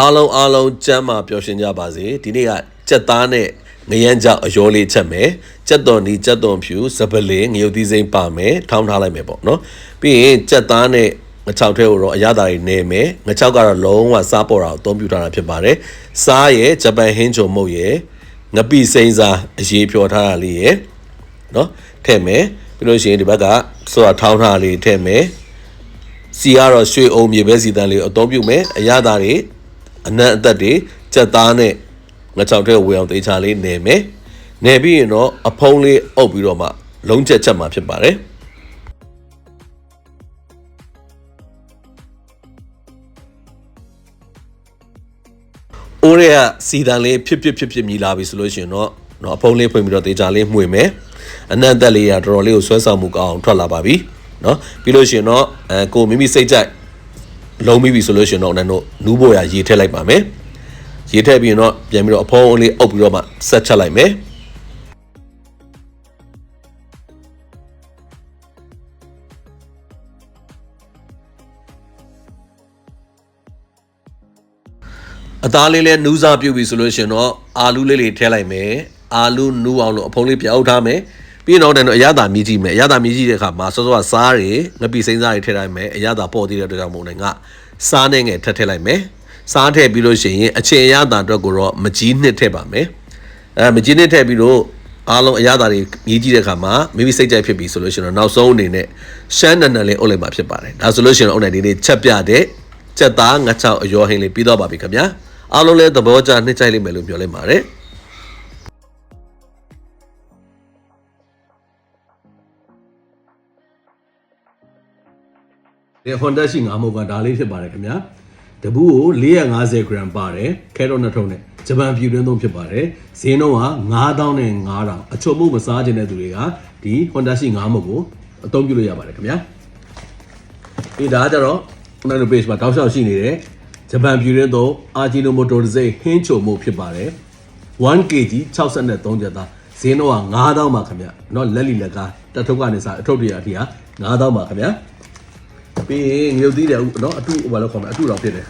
အားလုံးအားလုံးကျမ်းမာပျော်ရွှင်ကြပါစေဒီနေ့ကကြက်သားနဲ့ငရမ်းကြောက်အရောလေးချက်မယ်ကြက်တော်နီကြက်တော်ဖြူစပလင်ငရုတ်သီးစိမ့်ပါမယ်ထောင်းထားလိုက်မယ်ပေါ့နော်ပြီးရင်ကြက်သားနဲ့ငချောက်ထဲကိုတော့အရသာတွေနေမယ်ငချောက်ကတော့လုံးဝစားပေါ်တာကိုအသုံးပြုထားတာဖြစ်ပါတယ်စားရဲ့ဂျပန်ဟင်းချုံမုတ်ရဲ့ငပိစိမ့်စားအရေးဖြော်ထားတာလေးရဲ့နော်ထည့်မယ်ပြီးလို့ရှိရင်ဒီဘက်ကဆိုတာထောင်းထားတာလေးထည့်မယ်စီကတော့ရွှေအုံမြေပဲစီတန်းလေးကိုအသုံးပြုမယ်အရသာတွေ အနံ့အသက်တွေကြက်သားနဲ့ငါချောက်တဲ့ဝေအောင်တေချာလေးနေမယ်။နေပြီးရင်တော့အဖုံးလေးအုပ်ပြီးတော့မှလုံးချက်ချက်မှာဖြစ်ပါတယ်။အိုးရဲကစီတန်လေးဖြစ်ဖြစ်ဖြစ်ဖြစ်မြည်လာပြီဆိုလို့ရှိရင်တော့တော့အဖုံးလေးဖွင့်ပြီးတော့တေချာလေးမှွေမယ်။အနံ့အသက်လေးကတော်တော်လေးကိုဆွဲဆောင်မှုကောင်းအောင်ထွက်လာပါပြီ။နော်ပြီးလို့ရှိရင်တော့အဲကိုမိမိစိတ်ကြိုက် လုံးပြီးပြီဆိုလို့ရှိရင်တော့နင်တို့နူးပေါ်ရရေထည့်လိုက်ပါမယ်ရေထည့်ပြီးရင်တော့ပြန်ပြီးတော့အဖုံးအလေးအုပ်ပြီးတော့မှဆက်ချက်လိုက်မယ်အသားလေးလဲနူးစားပြုတ်ပြီဆိုလို့ရှိရင်တော့အာလူးလေးတွေထည့်လိုက်မယ်အာလူးနူးအောင်လို့အဖုံးလေးပြောက်ထားမယ် ပြီးတော့တော့အရသာမြည်ကြည့်မယ်အရသာမြည်ကြည့်တဲ့အခါမှာစောစောကစားတွေငပိစိမ့်စားတွေထည့်လိုက်မယ်အရသာပေါ်သေးတဲ့အတွက်ကြောင့်မို့လည်းငါစားနဲ့ငယ်ထပ်ထည့်လိုက်မယ်စားထည့်ပြီးလို့ရှိရင်အချင်းအရသာအတွက်ကိုတော့မကြီးနှစ်ထည့်ပါမယ်အဲမကြီးနှစ်ထည့်ပြီးတော့အားလုံးအရသာတွေမြည်ကြည့်တဲ့အခါမှာမိမိစိတ်ကြိုက်ဖြစ်ပြီဆိုလို့ရှိရင်တော့နောက်ဆုံးအနေနဲ့ရှမ်းနန်နန်လေးအုပ်လိုက်မှာဖြစ်ပါတယ်ဒါဆိုလို့ရှိရင်တော့အုပ်နေဒီနေ့ချက်ပြတဲ့ချက်သားငါချောက်အယောဟင်းလေးပြီးတော့ပါပြီခင်ဗျာအားလုံးလည်းသဘောကျနှစ်ကြိုက်လိမ့်မယ်လို့ပြောလိုက်ပါတယ် ဒီ Honda ရှိငါမဟုတ်ကဒါလေးဖြစ်ပါတယ်ခင်ဗျာတပူးကို450 gram ပါတယ်ခဲတော့နှစ်ထုံနဲ့ဂျပန်ဖြူတွင်းသုံးဖြစ်ပါတယ်ဈေးနှုန်းက9000နဲ့9000အချုံမှုမစားခြင်းတဲ့သူတွေကဒီ Honda ရှိငါမဟုတ်ကိုအသုံးပြုလို့ရပါတယ်ခင်ဗျာဒီဒါကကြတော့ Honda page မှာတောက်လျှောက်ရှိနေတဲ့ဂျပန်ဖြူတွင်းသုံးအာဂျီနိုမိုတိုဒဇိဟင်းချုံမှုဖြစ်ပါတယ် 1kg 63ကျပ်သားဈေးနှုန်းက9000ပါခင်ဗျာเนาะလက်လီလက်ကားတထုပ်ကနေစားအထုပ်တွေအထိဟာ9000ပါခင်ဗျာ ပြီးရင်မြုပ်သီးတယ်နော်အတုဘာလို့ခေါ်မလဲအတုတော်ဖြစ်တယ်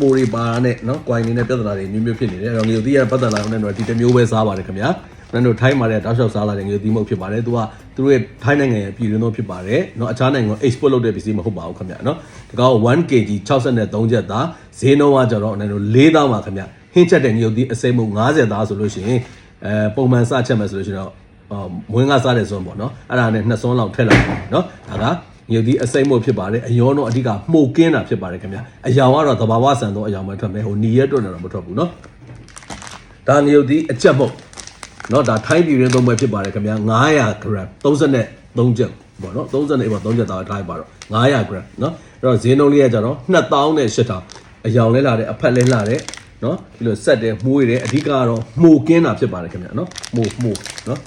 မိုရီပါနဲ့နော်ကွိုင်းနေတဲ့ပြဿနာတွေမျိုးမျိုးဖြစ်နေတယ်အဲ့တော့ငရုတ်သီးရပတ်သက်လာတဲ့တော့ဒီတစ်မျိုးပဲစားပါတယ်ခင်ဗျာကျွန်တော်ထိုင်းမှာလည်းတောက်လျှောက်စားလာတဲ့ငရုတ်သီးမဟုတ်ဖြစ်ပါတယ်သူကသူတို့ရဲ့ထိုင်းနိုင်ငံရဲ့ပြည်တွင်းသောဖြစ်ပါတယ်နော်အခြားနိုင်ငံ export လုပ်တဲ့ပစ္စည်းမဟုတ်ပါဘူးခင်ဗျာနော်ဒီကောင် 1kg 63ချက်သားဈေးနှုန်းကကျတော့ကျွန်တော်၄တောင်းပါခင်ဗျာဟင်းချက်တဲ့ငရုတ်သီးအစိမ်းမုံ90သားဆိုလို့ရှိရင်အဲပုံမှန်စချက်မယ်ဆိုလို့ရှိရင်တော့မွင်းကစားတယ်ဆိုတော့ပေါ့နော်အဲ့ဒါနဲ့နှစ်စွန်းလောက်ထည့်လိုက်ပါနော်ဒါက ငရုတ်ဒီအစိမ့်မို့ဖြစ်ပါတယ်အယောတော့အဓိကမှုတ်ကင်းတာဖြစ်ပါတယ်ခင်ဗျအယောင်ကတော့သဘာဝဆန်သောအယောင်ပဲထွက်မယ်ဟိုနီရဲတွန်းတော့မထွက်ဘူးနော်ဒါငရုတ်ဒီအချက်မို့နော်ဒါထိုင်းပြည်ရင်းသုံးပွဲဖြစ်ပါတယ်ခင်ဗျ900 gram 33ချက်ပေါ့နော်30နဲ့ပေါ့3ချက်သားထားပါတော့900 gram နော်အဲ့တော့ဈေးနှုန်းလေးကကြတော့2000နဲ့8000အယောင်လဲလာတယ်အဖက်လဲလာတယ်နော်ဒီလိုဆက်တယ်မှုေးတယ်အဓိကကတော့မှုကင်းတာဖြစ်ပါတယ်ခင်ဗျနော်မှုမှုနော်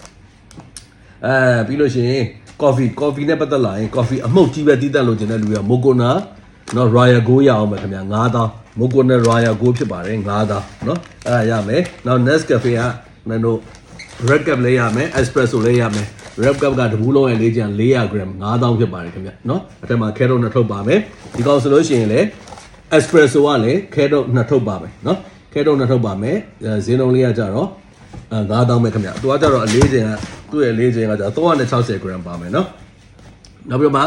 အဲပြီးလို့ရှိရင် coffee coffee နဲ့ပတ်သက်လာရင် coffee အမှုတ်ကြီးပဲတီးတက်လို့ကျင်တဲ့လူက Moccona နော် Royal Go ရအောင်ပဲခင်ဗျာ9000 Moccona Royal Go ဖြစ်ပါတယ်9000နော်အဲ့ဒါရမယ်နောက် Nescafe ကမင်းတို့ Red Cup လေးရမယ် Espresso လေးရမယ် Red Cup ကတဘူးလုံးရဲ့လေးချံ400 gram 9000ဖြစ်ပါတယ်ခင်ဗျာနော်အထက်မှာ Carrot နှစ်ထုတ်ပါမယ်ဒီကောင်ဆိုလို့ရှိရင်လေ Espresso ကလည်း Carrot နှစ်ထုတ်ပါမယ်နော် Carrot နှစ်ထုတ်ပါမယ်အဲဈေးနှုန်းလေးကကြတော့အဲ9000ပဲခင်ဗျာသူကကြတော့အလေးချိန်က သူ့ရဲ့လေးချိန်ကကြတော့360 gram ပါမယ်နော်နောက်ပြီးတော့မှ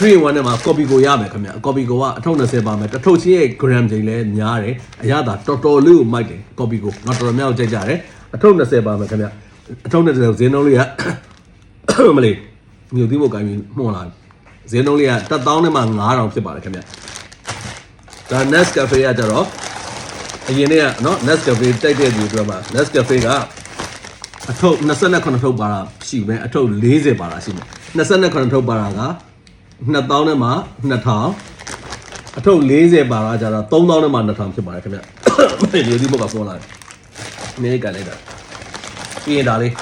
3 in 1နဲ့မှာ copy ကိုရမယ်ခင်ဗျာ copy ကိုကအထုပ်20ပါမယ်တစ်ထုပ်ချင်းရဲ့ gram ချိန်လည်းများတယ်အရသာတော်တော်လေးကိုမိုက်တယ် copy ကိုတော့တော်တော်များကိုကြိုက်ကြတယ်အထုပ်20ပါမယ်ခင်ဗျာအထုပ်20ဈေးနှုန်းလေးကမလေးမြို့သီးဖို့ကိုင်းပြီးမှုန်လာဈေးနှုန်းလေးက1000နဲ့မှ9000ဖြစ်ပါတယ်ခင်ဗျာဒါ Nescafe ကကြတော့အရင်နေ့ကနော် Nescafe တိုက်တဲ့သူအတွက်မှာ Nescafe က အထုပ်29ထုပ်ပါတာရှိမယ်အထုပ်40ပါတာရှိမယ်29ထုပ်ပါတာက2000နဲ့မှ2000အထုပ်40ပါတာကျတော့3000နဲ့မှ2000ဖြစ်ပါတယ်ခင်ဗျဒီဒီဘက်ကပေါ်လာတယ်အမေရိကန်လိုက်တာပြီးရင်ဒါလေး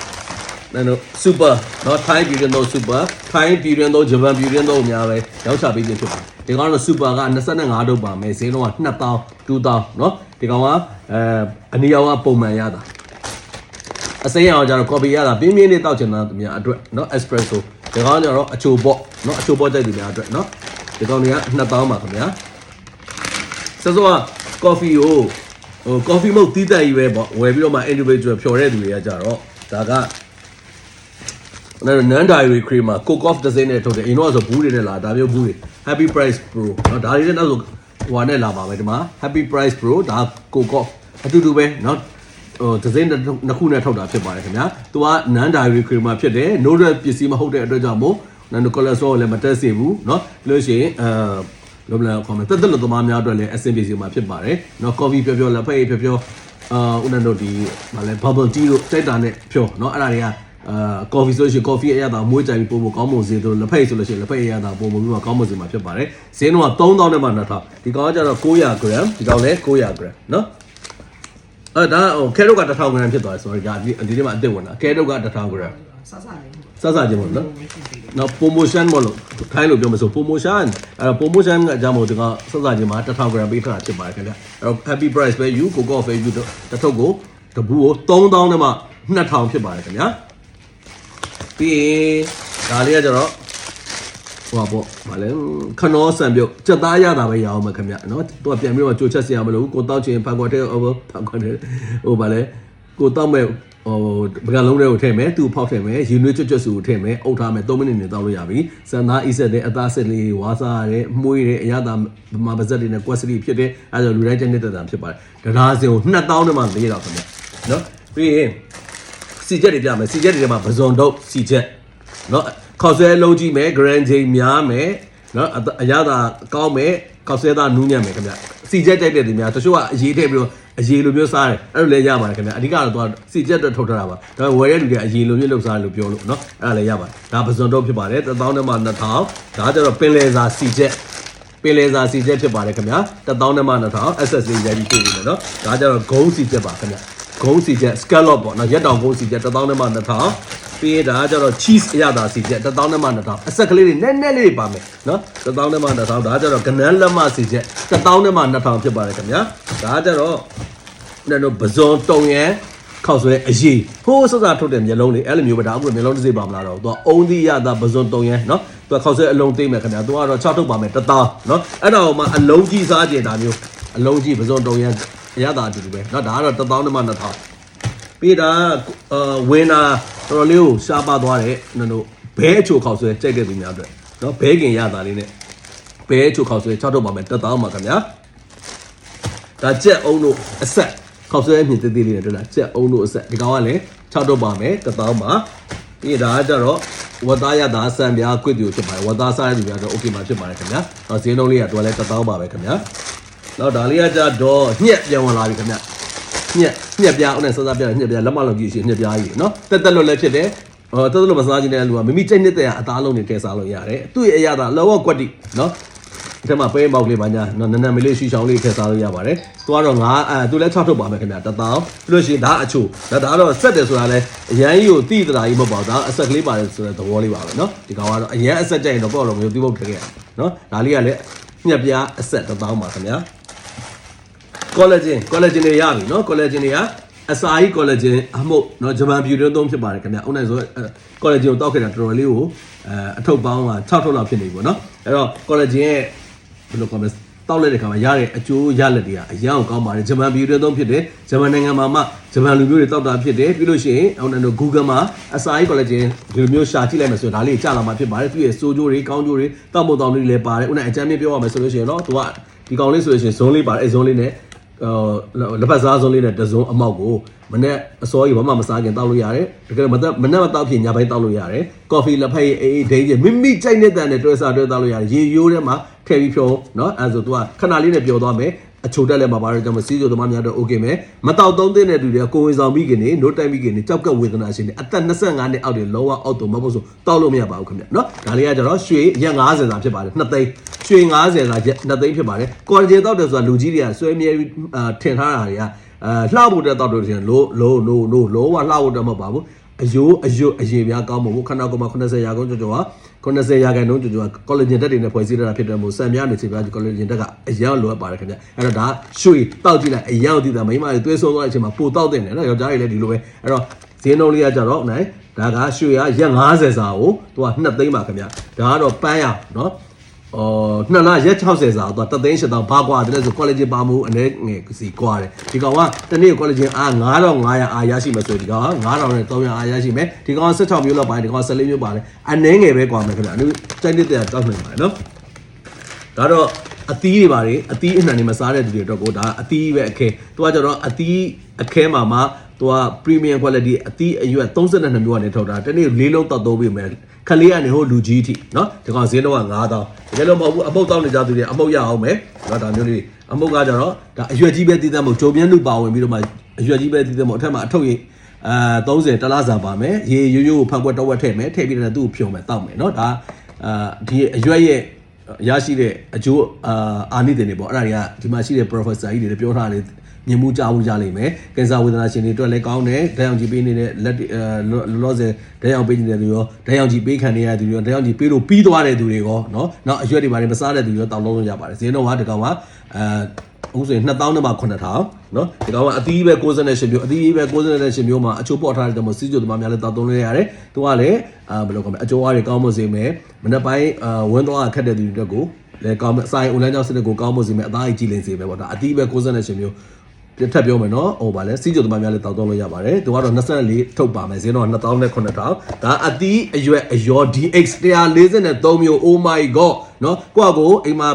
နော်နော် super နော် Thai Beauty တော့ super Thai Beauty တော့ Japan Beauty တော့အများပဲရောက်ချပေးခြင်းဖြစ်ပါတယ်ဒီကောင်ကတော့ super က25တုပ်ပါမယ်ဈေးလုံးက2000 2000နော်ဒီကောင်ကအဲအနီရောင်ကပုံမှန်ရတာ အစိမ်းအောင်ကျတော့ copy ရတာပြင်းပြင်းလေးတောက်ချင်တာများအတွက်နော် espresso ဒီကောင်ကကျတော့အချိုပေါ့နော်အချိုပေါ့ကြိုက်သူများအတွက်နော်ဒီကောင်တွေက2000ပါခင်ဗျာစစောက coffee ကိုဟို coffee မဟုတ်တီးတက်ကြီးပဲပေါ့ဝယ်ပြီးတော့မှ individual ဖြော်တဲ့သူတွေကကြတော့ဒါကနော် non dairy cream မှာ cook off တစ်စိမ့်နဲ့ထုတ်တယ်အရင်တော့ဆိုဘူးတွေနဲ့လာဒါမျိုးဘူးတွေ happy price pro နော်ဒါတွေလည်းနောက်ဆိုဟိုနဲ့လာပါမယ်ဒီမှာ happy price pro ဒါ cook off အတူတူပဲနော် ဟိုတစ်စိမ့်နှစ်ခုနဲ့ထုတ်တာဖြစ်ပါတယ်ခင်ဗျာသူက non dairy cream မှာဖြစ်တယ် no red ပစ္စည်းမဟုတ်တဲ့အတွက်ကြောင့်မို့နော် cholesterol လည်းမတက်စေဘူးနော်ပြီးလို့ရှိရင်အဲလောဘလာခေါ်မယ်တက်တက်လို့သမားများအတွက်လည်းအဆင်ပြေစီမှာဖြစ်ပါတယ်เนาะ coffee ပြောပြောလက်ဖက်ရည်ပြောပြောအာဦးနန်တို့ဒီဗာလဲ bubble tea တို့တိုက်တာနဲ့ပြောเนาะအဲ့ဒါတွေကအာ coffee ဆိုလို့ရှိရင် coffee အရသာမွေးကြိုင်ပြီးပို့ဖို့ကောင်းမွန်စေတို့လက်ဖက်ရည်ဆိုလို့ရှိရင်လက်ဖက်ရည်အရသာပို့ဖို့ပြီးမှကောင်းမွန်စေမှာဖြစ်ပါတယ်ဈေးနှုန်းက3000နဲ့မှ2000ဒီကောင်ကကျတော့900 gram ဒီကောင်လည်း900 gram เนาะ အဲ့ဒါဟိုကဲတော့က1000 gram ဖြစ်သွားတယ်ဆိုတော့ဒါဒီဒီနေ့မှအစ်စ်ဝင်တာကဲတော့က1000 gram စစလေးစစချင်းပေါ့နော်မရှိသေးတယ်နော် promotion မလို့ခိုင်းလို့ပြောမဆို promotion အဲ့တော့ promotion ကအကြောင်းမို့ဒီကစစချင်းမှာ1000 gram ပေးထားတာဖြစ်ပါတယ်ခင်ဗျအဲ့တော့ happy price ပဲ you ကိုကော့ face you တစ်ထုပ်ကိုတပူကို3000နဲ့မှ2000ဖြစ်ပါတယ်ခင်ဗျာပြီးရင်ဒါလေးကကျတော့ ဟိုပါပေါ့ဗာလဲခနောဆန်ပြုတ်စက်သားရတာပဲရအောင်မယ်ခင်ဗျနော်သူကပြန်ပြီးတော့ကြိုချက်စရာမလိုဘူးကိုတောက်ချင်ဖန်ခွက်တဲ့ဟိုဖန်ခွက်တဲ့ဟိုဗာလဲကိုတောက်မဲ့ဟိုပကံလုံးတွေကိုထည့်မယ်သူ့ဖောက်ထည့်မယ်ယူနွေးကျွတ်ကျွတ်စုကိုထည့်မယ်အုပ်ထားမယ်3မိနစ်နေတောက်လို့ရပြီစံသားအီးဆက်တဲ့အသားဆက်လေးဝါစားရဲမှုရတဲ့အရသာဗမာပါဇက်တွေနဲ့ကွက်စတီဖြစ်တဲ့အဲဒါလူတိုင်းကျနေတဲ့တာဖြစ်ပါတယ်တရားစင်ကို2000နဲ့မှ၄တော့ခင်ဗျနော်ပြီးရင်စီချက်တွေပြမယ်စီချက်တွေထဲမှာပဇွန်တုတ်စီချက်နော် ခေါက်ဆွဲလုံးကြည့်မယ် grand chain များမယ်နော်အအရသာကောင်းမယ်ခေါက်ဆွဲသားနူးညံ့မယ်ခင်ဗျစီချက်တိုက်တဲ့သူများတချို့ကအရေးထည့်ပြီးတော့အရေးလိုမျိုးစားတယ်အဲ့လိုလည်းရပါတယ်ခင်ဗျအဓိကတော့သူကစီချက်တော့ထုတ်ထားတာပါဒါပေမဲ့ဝယ်တဲ့လူတွေကအရေးလိုမျိုးလုပ်စားတယ်လို့ပြောလို့နော်အဲ့ဒါလည်းရပါတယ်ဒါပဇွန်တုတ်ဖြစ်ပါတယ်1000နဲ့မှ2000ဒါကြတော့ပင်လယ်စာစီချက်ပင်လယ်စာစီချက်ဖြစ်ပါတယ်ခင်ဗျာ1000နဲ့မှ2000 SS လေးရိုက်ပြီးပြနေတယ်နော်ဒါကြတော့ဂုံးစီချက်ပါခင်ဗျာဂုံးစီချက် scallop ပေါ့နော်ရက်တောင်ဂုံးစီချက်1000နဲ့မှ2000 ပြီးရင်ဒါကကြတော့ cheese အရသာစီချက်1000နဲ့မှ2000အဆက်ကလေးတွေနည်းနည်းလေးတွေပါမယ်နော်1000နဲ့မှ2000ဒါကကြတော့ကနန်းလက်မစီချက်1000နဲ့မှ2000ဖြစ်ပါတယ်ခင်ဗျာဒါကကြတော့ကျွန်တော်ပဇွန်တုံရန်ခောက်ဆွဲအရေးဟိုးစစထုတ်တဲ့မျက်လုံးလေးအဲ့လိုမျိုးပဲဒါအခုမျက်လုံးတစ်စိပ်ပါမလားတော့သူကအုံးသီးရတာပဇွန်တုံရန်နော်သူကခောက်ဆွဲအလုံးသိမ့်မယ်ခင်ဗျာသူကတော့6ထုတ်ပါမယ်1000နော်အဲ့ဒါဟိုမှာအလုံးကြီးစားကြင်ဒါမျိုးအလုံးကြီးပဇွန်တုံရန်အရသာအတူတူပဲနော်ဒါကတော့1000နဲ့မှ2000ပြီးတာအာဝင်းနာ တော်တော်လေးကိုရှားပါသွားတဲ့နော်တို့ဘဲအချိုခောက်ဆွဲကြိုက်တဲ့သူများအတွက်နော်ဘဲကင်ရတာလေးနဲ့ဘဲအချိုခောက်ဆွဲ6ထုတ်ပါမယ်1000ပါခင်ဗျာဒါကြက်အုံတို့အဆက်ခောက်ဆွဲမြင့်သေးသေးလေးနဲ့တွေ့လားကြက်အုံတို့အဆက်ဒီကောင်ကလည်း6တော့ပါမယ်တစ်တောင်းပါပြီးဒါကကြတော့ဝတ်သားရတာဆန်ပြားကွစ်တီကိုဖြစ်ပါတယ်ဝတ်သားစားရတဲ့လူကတော့ okay မှာဖြစ်ပါတယ်ခင်ဗျာ။တော့ဈေးနှုန်းလေးကတော့လည်းတစ်တောင်းပါပဲခင်ဗျာ။တော့ဒါလေးကကြတော့ညက်ပြန်ဝင်လာပြီခင်ဗျာ။ ညက်ညက်ပြားဦးနဲ့စစပြားညက်ပြားလက်မလုံးကြည့်ရှိညက်ပြားကြီးနော်တက်တက်လွတ်လည်းဖြစ်တယ်ဟောတက်တက်လွတ်မစားခြင်းတဲ့လူကမိမိကြိုက်နေတဲ့တဲ့အသားလုံးတွေထည့်စားလို့ရတယ်။သူ့ရဲ့အရာသာလောကကွက်တီနော်ဒီထဲမှာပဲပေါက်လေးပါညာနော်နန်းနန်းမလေးရှူချောင်းလေးထည့်စားလို့ရပါတယ်။သူကတော့ငါအဲသူလည်း6ထုတ်ပါမယ်ခင်ဗျာတသောင်းပြီးလို့ရှိရင်ဒါအချိုဒါဒါတော့ဆက်တယ်ဆိုတာလဲအရန်ကြီးကိုတိတရာကြီးမဟုတ်ပါဘူးဒါအဆက်ကလေးပါတယ်ဆိုတဲ့သဘောလေးပါပဲနော်ဒီကောင်ကတော့အရန်အဆက်ကြိုက်ရင်တော့ပေါ့တော့မျိုးတိပုတ်ထည့်ခဲ့ရနော်ဒါလေးကလည်းညက်ပြားအဆက်တသောင်းပါခင်ဗျာ ကောလာဂျင်ကောလာဂျင်တွေရပြီနော်ကောလာဂျင်တွေကအစာကြီးကောလာဂျင်အမှုတ်နော်ဂျပန်ဘီယူတွင်းသုံးဖြစ်ပါတယ်ခင်ဗျအုံနိုင်ဆိုကောလာဂျင်ကိုတောက်ခဲ့တာတော်တော်လေးကိုအထုပ်ပေါင်းက6ထုပ်လောက်ဖြစ်နေပြီပေါ့နော်အဲ့တော့ကောလာဂျင်ရဲ့ဘယ်လိုကောမလဲတောက်လိုက်တဲ့ခါမှာရတဲ့အကျိုးရလက်တွေကအရင်ကောင်းပါတယ်ဂျပန်ဘီယူတွင်းသုံးဖြစ်တယ်ဂျပန်နိုင်ငံမှာမှဂျပန်လူမျိုးတွေတောက်တာဖြစ်တယ်ပြီးလို့ရှိရင်အုံနိုင်တို့ Google မှာအစာကြီးကောလာဂျင်ဒီလိုမျိုးရှာကြည့်လိုက်မှဆိုဒါလေးကြာလာမှဖြစ်ပါတယ်သူရဲ့စိုးကြိုးတွေကောင်းကြိုးတွေတောက်မတောက်တွေလည်းပါတယ်အုံနိုင်အကြမ်းမြင့်ပြောရမယ်ဆိုလို့ရှိရင်တော့သူကဒီကောင်လေးဆိုလို့ရှိရင်ဇုံးလေးပါတယ်အဲဇုံးလေးနဲ့ လက်ပတ်စားစုံလေးနဲ့တစုံအမောက်ကိုမနေ့အစောကြီးဘာမှမစားခင်တောက်လို့ရတယ်တကယ်မသက်မနေ့မတောက်ဖြစ်ညပိုင်းတောက်လို့ရတယ်ကော်ဖီလက်ဖက်ရည်အေးအေးဒိန်းကြီးမိမိကြိုက်တဲ့တန်နဲ့တွဲစားတွဲတောက်လို့ရတယ်ရေရိုးထဲမှာထည့်ပြီးဖြောနော်အဲဆိုသူကခဏလေးနဲ့ပျော်သွားမယ် အချိုတက်လည်းမှာပါတော့ကျွန်တော်စီးကျိုသမားများတော့ okay မယ်မတောက်သုံးတဲ့နဲ့တူတယ်ကိုဝင်ဆောင်ပြီးခင်နေနိုးတိုက်ပြီးခင်နေကြောက်ကဝေဒနာရှင်နေအသက်25နှစ်အောက်တွေလောဝအောက်တော့မဟုတ်ဆိုတောက်လို့မရပါဘူးခင်ဗျနော်ဒါလေးကကျတော့ရွှေရက်90စာဖြစ်ပါတယ်2သိန်းရွှေ90စာရက်2သိန်းဖြစ်ပါတယ်ကော်ဂျင်တောက်တယ်ဆိုတာလူကြီးတွေကဆွဲမြဲထင်ထားတာတွေကအဲလှဖို့တက်တော့တယ်ဆိုရင်လိုလိုလိုလိုလောဝလှဖို့တက်မဟုတ်ပါဘူး အယိုးအယွတ်အရင်များကောင်းမှုခဏကောမှ80ရာခိုင်နှုန်းကျော်ကျော်ဟာ90ရာခိုင်နှုန်းကျော်ကျော်ကကော်လဂျင်တက်တွေနဲ့ဖွဲ့စည်းထားတာဖြစ်တယ်မို့ဆန်များနေချင်ပြကော်လဂျင်တက်ကအရင်လိုအပ်ပါတယ်ခင်ဗျအဲ့တော့ဒါရွှေတောက်ကြည့်လိုက်အရင်ကိုသိတာမိမတွေသွေးဆုံးသွားတဲ့အချိန်မှာပိုတောက်တဲ့တယ်နော်ယောက်ျားတွေလည်းဒီလိုပဲအဲ့တော့ဈေးနှုန်းလေးကကြတော့နိုင်ဒါကရွှေရရက်50စာကိုသူက2သိန်းပါခင်ဗျဒါကတော့ပန်းရနော်ပ အော်နှစ်လရက်60စာတော့တသိန်း8000ဘာကွာတယ်လဲဆို college ပါမှုအနေငယ်စီကွာတယ်ဒီကောင်ကတနေ့ college အား9500အားရရှိမယ်ဆိုရင်ဒီကောင်က9000နဲ့300အားရရှိမယ်ဒီကောင်က16မျိုးလောက်ပါတယ်ဒီကောင်က14မျိုးပါတယ်အနေငယ်ပဲကွာမယ်ခင်ဗျာအခုစိုက်တဲ့တဲ့တောက်နိုင်ပါတယ်နော်ဒါတော့အသီးတွေပါတယ်အသီးအနှံတွေမစားတဲ့သူတွေတော့ကိုဒါအသီးပဲအခဲသူကကျတော့အသီးအခဲမှာမှသူက premium quality အသီးအရွက်32မျိုးကနေထုတ်တာတနေ့လေးလုံးတောက်သုံးပြီးမယ် ခလေးကနေဟိုလူကြီးအထိနော်ဒီကောင်ဈေးတော့က9000တကယ်လို့မဟုတ်ဘူးအမုတ်တောင်းနေကြသူတွေအမုတ်ရအောင်မယ်နော်ဒါမျိုးလေးအမုတ်ကကြတော့ဒါအရွက်ကြီးပဲတည်တတ်မို့ဂျုံမြန်းလူပါဝင်ပြီးတော့မှအရွက်ကြီးပဲတည်တတ်မို့အထက်မှာအထုပ်ရိပ်အာ30တလားစာပါမယ်ရေရိုးရိုးဖန်ကွက်တော့ဝက်ထည့်မယ်ထည့်ပြီးတော့သူ့ကိုဖြုံမယ်တောက်မယ်နော်ဒါအာဒီအရွက်ရဲ့ရရှိတဲ့အကျိုးအာအာနိသင်တွေပေါ့အဲ့ဒါတွေကဒီမှာရှိတဲ့ professor ကြီးတွေလည်းပြောထားတယ် ညှဉ်းမှုကြဖို့ရလိမ့်မယ်ကင်ဆာဝေဒနာရှင်တွေအတွက်လည်းကောင်းတယ်ဓာတ်ရောင်ခြည်ပေးနေတဲ့လက်လောလောဆယ်ဓာတ်ရောင်ပေးနေတဲ့သူရောဓာတ်ရောင်ခြည်ပေးခံနေရတဲ့သူရောဓာတ်ရောင်ခြည်ပေးလို့ပြီးသွားတဲ့သူတွေရောနော်နောက်အရွက်တွေပါတယ်မစားတဲ့သူတွေရောတောင်းလုံးလို့ရပါတယ်ဈေးနှုန်းကဒီကောင်ကအဲအခုဆိုရင်2000နဲ့မှ9000နော်ဒီကောင်ကအသီးပဲ68မျိုးအသီးပဲ68မျိုးမှာအချိုးပေါ်ထားတဲ့တမစီးကျိုတမများလည်းတောက်သုံးလဲရတယ်သူကလည်းအာဘယ်လိုခေါ်မလဲအချိုးအားတွေကောင်းမွန်စေမယ်မနေ့ပိုင်းအာဝင်းသွားခက်တဲ့သူတွေအတွက်ကိုလည်းကောင်းမယ်အစာရင်အွန်လိုင်းကြောင့်စနစ်ကိုကောင်းမွန်စေမယ်အသားကြီးကြည်လင်စေမယ်ပေါ့ဒါအသီးပဲ68မျိုး ပြတ်ထပ်ပြောမယ်နော်ဟိုဗာလဲစီးကျုံသမားများလည်းတောက်တော့လို့ရပါတယ်သူကတော့24ထုတ်ပါမယ်ဈေးတော့2000နဲ့9000ဒါအသီးအရွက်အယော DX 143မျိုး oh my god နော်ကိုယ့်အကိုအိမ်မှာ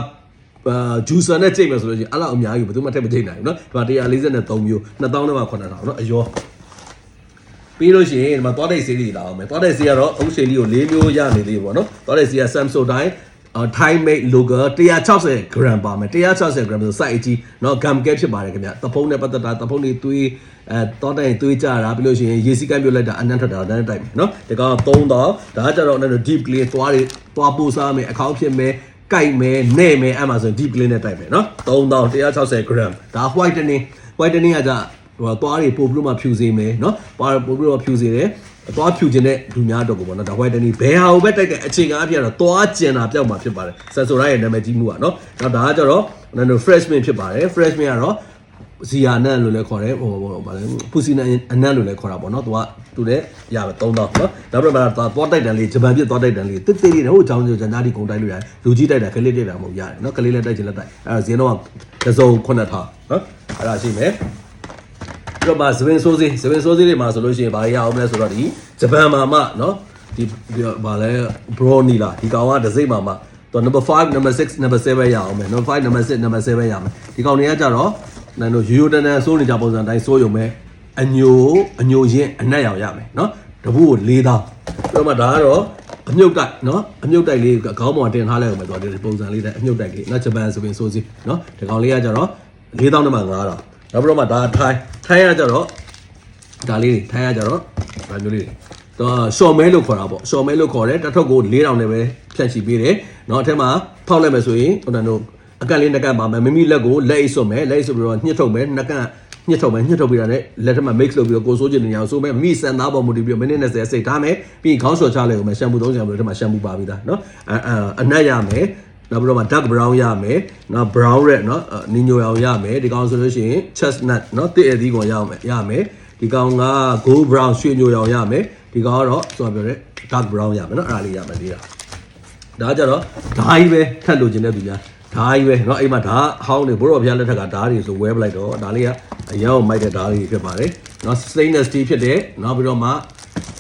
အာဂျူဆာနဲ့ချိန်မယ်ဆိုလို့ရှိရင်အဲ့လောက်အများကြီးဘယ်သူမှထည့်မချိန်နိုင်ဘူးเนาะဒီမှာ143မျိုး2000နဲ့မှ9000เนาะအယောပြီးလို့ရှိရင်ဒီမှာသွားတဲ့ဆေးလေးလာအောင်မယ်သွားတဲ့ဆေးကတော့အုပ်ဆေးလေးကို၄မျိုးရနေသေးပေါ့နော်သွားတဲ့ဆေးက Samsung တိုင်း အာ Thai made logo 160 gram ပါမယ်160 gram ဆို size ကြီးเนาะ gum cap ဖြစ်ပါတယ်ခင်ဗျတဖုံးနဲ့ပတ်သက်တာတဖုံးတွေသွေးအဲတောတိုင်သွေးကြတာပြီးလို့ရှိရင်ရေစီကမ်းပြုတ်လိုက်တာအနံ့ထွက်တာဒါနဲ့တိုက်မယ်เนาะဒီကောင်3000ဒါကကြတော့ deep clean သွားတွေသွားပို့စားမယ်အခေါင်းဖြစ်မယ်ကြိုက်မယ်နဲ့မယ်အဲ့မှာဆို deep clean နဲ့တိုက်မယ်เนาะ3000 160 gram ဒါ whitening whitening ကကြဟိုသွားတွေပို့ပြီးတော့မှဖြူစေမယ်เนาะသွားပို့ပြီးတော့ဖြူစေတယ် သွားဖြူခြင်းတဲ့လူများတော့ကိုပေါ့နော်ဒါ white တနေ့ဘယ်ဟာကိုပဲတိုက်တဲ့အခြေခံအဖြစ်ကတော့သွားကျင်တာပြောက်မှာဖြစ်ပါတယ်ဆန်ဆိုရိုရဲ့နာမည်ကြီးမှုကနော်နောက်ဒါကကြတော့နော် freshman ဖြစ်ပါတယ် freshman ကတော့ဇီယာနန်လို့လည်းခေါ်တယ်ဟိုဟိုဗာလဲပူစီနန်အနန်လို့လည်းခေါ်တာပေါ့နော်သူကသူလည်းရပါ3000နော်နောက်ပြီးတော့သွားတိုက်တန်လေးဂျပန်ပြသွားတိုက်တန်လေးတစ်သေးလေးဟိုအကြောင်းကြောင့်ညာဒီကုန်တိုက်လို့ရတယ်လူကြီးတိုက်တာကလေးတိုက်တာမဟုတ်ရတယ်နော်ကလေးလည်းတိုက်ချင်လည်းတိုက်အဲဇင်းတော့ကစုံ9000နော်အဲ့ဒါရှိမယ် ပြီးတော့မှဇဝင်းဆိုးစီဇဝင်းဆိုးစီတွေမှာဆိုလို့ရှိရင်ဘာရအောင်လဲဆိုတော့ဒီဂျပန်မှာမှနော်ဒီဘာလဲ brownie လားဒီကောင်ကဒစိမ့်မှာမှတော့ number 5 number 6 number 7ရအောင်မယ် number 5 number 6 number 7ရမယ်ဒီကောင်တွေကကြတော့နင်တို့ရိုးရိုးတန်တန်စိုးနေကြပုံစံတိုင်းစိုးရုံပဲအညိုအညိုရင်းအနက်ရောင်ရမယ်နော်တပူကို၄တောင်းပြီးတော့မှဒါကတော့အမြုပ်တိုက်နော်အမြုပ်တိုက်လေးခေါင်းပေါ်တင်ထားလိုက်အောင်မယ်ဆိုတော့ဒီပုံစံလေးတဲ့အမြုပ်တိုက်လေးနော်ဂျပန်ဆိုရင်စိုးစီနော်ဒီကောင်လေးကကြတော့၄တောင်းနဲ့မှ9တောင်း နောက်ပြီးတော့မှဒါထိုင်းထိုင်းကကြတော့ဒါလေးထိုင်းကကြတော့ဒါမျိုးလေးတော့ရှော့မဲလို့ခေါ်တာပေါ့ရှော့မဲလို့ခေါ်တယ်တစ်ထုပ်ကို၄တောင်နဲ့ပဲဖြန့်ချီပေးတယ်เนาะအထက်မှာဖောက်လိုက်မယ်ဆိုရင်ဟိုတန်တို့အကန့်လေးနှက်ကန့်ပါမယ်မိမိလက်ကိုလက်အိတ်ဆွတ်မယ်လက်အိတ်ဆွတ်ပြီးတော့ညှစ်ထုတ်မယ်နှက်ကန့်ညှစ်ထုတ်မယ်ညှစ်ထုတ်ပြီးတော့လည်းလက်ထက်မှာ mix လုပ်ပြီးတော့ကိုစိုးချင်နေအောင်ဆိုမယ်မိမိစံသားပေါ်မူတည်ပြီးတော့မိနစ်20စိတ်ထားမယ်ပြီးရင်ခေါင်းလျှော်ချလိုက်အောင်မယ်ရှမ်ပူသုံးချင်ပြီးတော့ထက်မှာရှမ်ပူပါပြီးသားเนาะအအနက်ရမယ် နောက်ပြီးတော့မှ dark brown ရမယ်နော် brown red နော်နင်းညိုရောင်ရမယ်ဒီကောင်ဆိုလို့ရှိရင် chestnut နော်တစ်အသီးကောင်ရမယ်ရမယ်ဒီကောင်က gold brown ရွှေညိုရောင်ရမယ်ဒီကောင်ကတော့ဆိုပြောတဲ့ dark brown ရမယ်နော်အဲ့ဒါလေးရမယ်ဒီတာဒါကြတော့ဓာကြီးပဲထပ်လို့ခြင်းတဲ့သူများဓာကြီးပဲเนาะအိမ်မှာဓာဟောင်းနေဘိုးတော်ဘုရားလက်ထက်ကဓာတွေဆိုဝဲပလိုက်တော့ဒါလေးကအရောင်မိုက်တဲ့ဓာလေးဖြစ်ပါတယ်เนาะ stainless steel ဖြစ်တဲ့နောက်ပြီးတော့မှ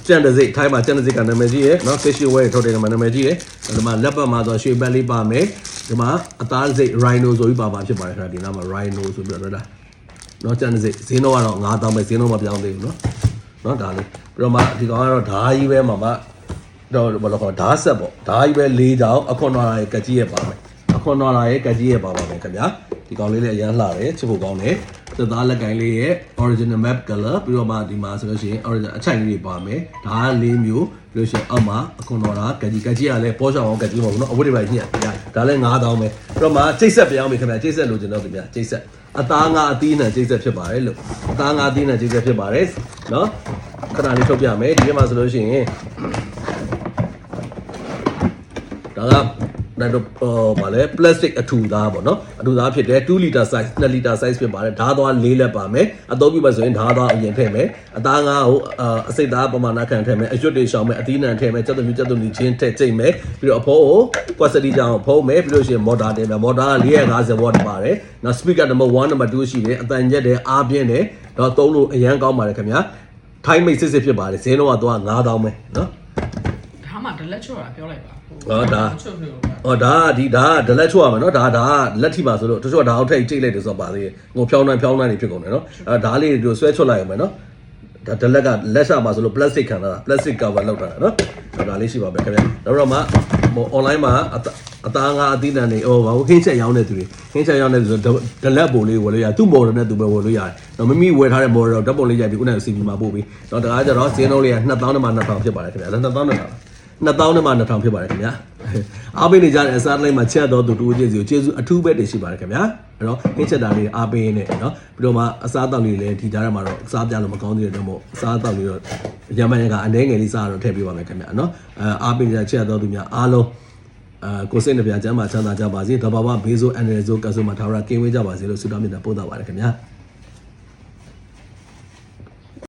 ကျန်တစိထိုင်းမှာကျန်တစိကနာမည်ကြီးရယ်နော် station wear ထုတ်တယ်ကနာမည်ကြီးရယ်ဒီမှာလက်ပတ်မှာဆိုရွှေပတ်လေးပါမယ်ဒီမှာအသားစိ rhino ဆိုပြီးပါပါဖြစ်ပါတယ်ခင်ဗျာဒီနားမှာ rhino ဆိုပြီးတော့တွေ့တာနော်ကျန်တစိဈေးတော့ကတော့9000ပဲဈေးတော့မပြောင်းသေးဘူးနော်နော်ဒါလေးပြီးတော့မှဒီကောင်ကတော့ဓာကြီးပဲမှာပါတော့ဘာလို့ခေါ်ဓာဆက်ပေါ့ဓာကြီးပဲ၄ချောင်းအခွန်တော်ရဲ့ကကြီးရပါမယ်အခွန်တော်ရဲ့ကကြီးရပါပါမယ်ခင်ဗျာဒီကောင်လေးလည်းအရန်လှတယ်ချစ်ဖို့ကောင်းတယ် သက်သားလက်ကိုင်းလေးရဲ့ original map color ပြီးတော့မှဒီမှာဆိုလို့ရှိရင် original အချိုင်လေးတွေပါမယ်ဒါက၄မျိုးပြီးလို့ရှိရင်အောက်မှာအခွန်တော်တာကကြီးကကြီးကလည်းပေါ်ချောင်းအောင်ကကြီးမဟုတ်ဘူးเนาะအဝတ်တွေပါညှက်ပြဒါလည်း9000ပဲပြီးတော့မှချိတ်ဆက်ပြောင်းပြီခင်ဗျာချိတ်ဆက်လို့ကျွန်တော်ခင်ဗျာချိတ်ဆက်အသားငါအသီးနှံချိတ်ဆက်ဖြစ်ပါတယ်လို့အသားငါအသီးနှံချိတ်ဆက်ဖြစ်ပါတယ်เนาะခဏလေးထုတ်ပြမယ်ဒီမှာဆိုလို့ရှိရင်ဒါက ဒါတော့ဟောဗာလဲ plastic အထူသားပေါ့နော်အထူသားဖြစ်တယ်2 liter size 2 liter size ဖြစ်ပါတယ်ဓာတ်သွား၄လက်ပါမယ်အသုံးပြုပါဆိုရင်ဓာတ်သွားအရင်ထည့်မယ်အသားငါးကိုအာအစိတ်သားပမာဏခံထည့်မယ်အရွတ်တွေရှောင်မယ်အသီးနှံထည့်မယ်စက်သွမြူစက်သွနီချင်းထည့်ကျိတ်မယ်ပြီးတော့အဖိုးကို quantity ကြောင်ဖုံးမယ်ပြီးလို့ရှိရင် motor တင်မယ် motor က450 watt ပါတယ်နောက် speaker number 1 number 2ရှိတယ်အတန်ညက်တယ်အားပြင်းတယ်တော့သုံးလို့အရန်ကောင်းပါတယ်ခင်ဗျာထိုင်းမိတ်စစ်စစ်ဖြစ်ပါတယ်ဈေးတော့ကတော့9000ပဲနော်ဒါ မှဒလက်ချော့တာပြောလိုက်ပါဟောဒါချော့လို့။အော်ဒါကဒီဒါကဒလက်ချွတ်ရမယ်နော်ဒါဒါကလက်ထိပါဆိုလို့တချို့ကဒါအောက်ထိပ်ကြိတ်လိုက်တယ်ဆိုတော့ပါသေးတယ်။ငိုဖြောင်းနိုင်ဖြောင်းနိုင်နေဖြစ်ကုန်တယ်နော်။အဲဒါလေးတွေဆွဲချွတ်လိုက်ရမယ်နော်။ဒါဒလက်ကလက်ရှာပါဆိုလို့ plastic ခံတာ plastic cover လောက်တာနော်။ဒါလေးရှိပါပဲခင်ဗျာ။နောက်တော့မှဟို online မှာအတအသားငါအသီးနှံတွေဟိုဘာဟင်းချက်ရောင်းတဲ့သူတွေဟင်းချက်ရောင်းတဲ့သူဆိုဒလက်ပုံလေးဝယ်လို့ရတယ်သူ့ model နဲ့သူပဲဝယ်လို့ရတယ်။တော့မိမိဝယ်ထားတဲ့ model တော့ဓာတ်ပုံလေးရိုက်ပြီးခုနက CV မှာပို့ပြီးတော့တကားကျတော့ဈေးနှုန်းလေးက2000နဲ့မှ2000ဖြစ်ပါတယ်ခင်ဗျာ။2000နဲ့2000 2000နဲ့မှ2000ဖြစ်ပါတယ်ခင်ဗျာအားပေးနေကြတဲ့အစားလိုက်မှာချက်တော့သူတူချင်းစီကိုကျေးဇူးအထူးပဲတင်ရှိပါတယ်ခင်ဗျာအဲ့တော့ဟင်းချက်တာလေးအားပေးနေเนาะပြီးတော့မှအစားတောက်လေးလည်းဒီကြားထဲမှာတော့အစားပြလို့မကောင်းသေးတဲ့တော့မို့အစားတောက်လေးတော့ရမန်ရကအနှဲငယ်လေးစားတော့ထည့်ပေးပါမယ်ခင်ဗျာเนาะအဲအားပေးနေတဲ့ချက်တော့သူများအားလုံးအဲကိုစိတ်နှပြချမ်းသာချမ်းသာကြပါစေတဘာဝဘေးဆိုအန်ရယ်ဆိုကဆုမထာဝရကင်းဝေးကြပါစေလို့ဆုတောင်းမြတ်တာပို့တာပါတယ်ခင်ဗျာ